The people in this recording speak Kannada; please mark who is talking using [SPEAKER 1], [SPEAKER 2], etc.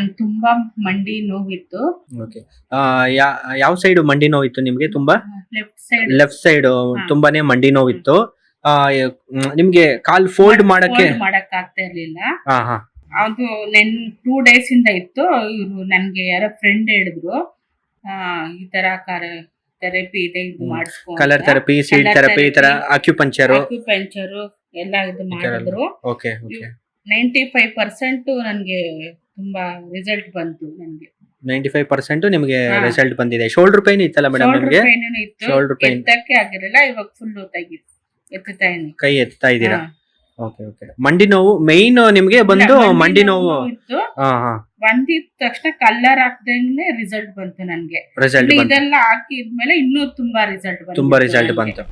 [SPEAKER 1] ನನ್ ತುಂಬಾ ಮಂಡಿ ನೋವಿತ್ತು.
[SPEAKER 2] ಓಕೆ ಯಾವ ಸೈಡ್ ಮಂಡಿ ನೋವಿತ್ತು ನಿಮ್ಗೆ ತುಂಬಾ?
[SPEAKER 1] ಲೆಫ್ಟ್ ಸೈಡ್
[SPEAKER 2] ಲೆಫ್ಟ್ ಸೈಡ್ ತುಂಬಾನೇ ಮಂಡಿ ನೋವಿತ್ತು. ನಿಮ್ಗೆ ಕಾಲ್ ಫೋಲ್ಡ್ ಮಾಡಕ್ಕೆ
[SPEAKER 1] ಮಾಡಕ್ ಆಗ್ತಾ ಇರ್ಲಿಲ್ಲ. ಅದು ನೆನ್ ಟೂ ಡೇಸ್ ಇಂದ ಇತ್ತು. ಇವ್ರು ನನ್ಗೆ ಯಾರೋ ಫ್ರೆಂಡ್ ಹೇಳಿದ್ರು. ಈ ತರ ಥೆರಪಿ ಇದೆ ಇದು. ಮಾಡಿಸ್ಕೊ
[SPEAKER 2] ಕಲರ್ ಥೆರಪಿ ಸೀಡ್ ಥೆರಪಿ ಈ ತರ. ಅಕ್ಯುಪಂಚರ್
[SPEAKER 1] ಅಕ್ಯುಪಂಚರ್ ಎಲ್ಲ ಇದು ಮಾಡಿದ್ರು.
[SPEAKER 2] Okay okay
[SPEAKER 1] ninety five percent ನನಗೆ ತುಂಬಾ ರಿಸಲ್ಟ್ ಬಂತು ನನಗೆ.
[SPEAKER 2] ನೈಂಟಿ ಫೈವ್ ಪರ್ಸೆಂಟ್ ನಿಮ್ಗೆ
[SPEAKER 1] ಹಾ.
[SPEAKER 2] ರಿಸಲ್ಟ್ ಬಂದಿದೆ. ಶೋಲ್ಡರ್ ಪೈನ್ ಇತ್ತಲ್ಲ ಮೇಡಮ್
[SPEAKER 1] ಶೋಲ್ಡರ್
[SPEAKER 2] ನಿಮ್ಗೆ?
[SPEAKER 1] ಪೈನ್ ಇತ್ತು?
[SPEAKER 2] Shoulder pain.
[SPEAKER 1] ಎತ್ತಕ್ಕೆ ಆಗಿರಲಿಲ್ಲ ಇವಾಗ ಫುಲ್ ತೆಗಿತು ಎತ್ತುತ್ತಾ ಇದೀನಿ.
[SPEAKER 2] ಕೈ ಎತ್ತಾ ಇದ್ದೀರಾ?
[SPEAKER 1] ಹಾ.
[SPEAKER 2] ಓಕೆ ಓಕೆ ಮಂಡಿ ನೋವು ಮೈನ್ ನಿಮ್ಗೆ ಬಂದು
[SPEAKER 1] ಇಲ್ಲ,
[SPEAKER 2] ಮಂಡಿ ನೋವು
[SPEAKER 1] ಇತ್ತು.
[SPEAKER 2] ಹಾ ಹಾ.
[SPEAKER 1] ಬಂದಿದ ತಕ್ಷಣ ಕಲ್ಲರ್ ಹಾಕ್ದಂಗೆ ರಿಸಲ್ಟ್ ಬಂತು ನನ್ಗೆ.
[SPEAKER 2] ರಿಸಲ್ಟ್ ಬಂತು.
[SPEAKER 1] ಇದೆಲ್ಲ ಹಾಕಿದ್ಮೇಲೆ ಇನ್ನೂ ತುಂಬಾ ರಿಸಲ್ಟ್ ಬಂತು
[SPEAKER 2] ತುಂಬಾ ರಿಸಲ್ಟ್ ಬಂತು.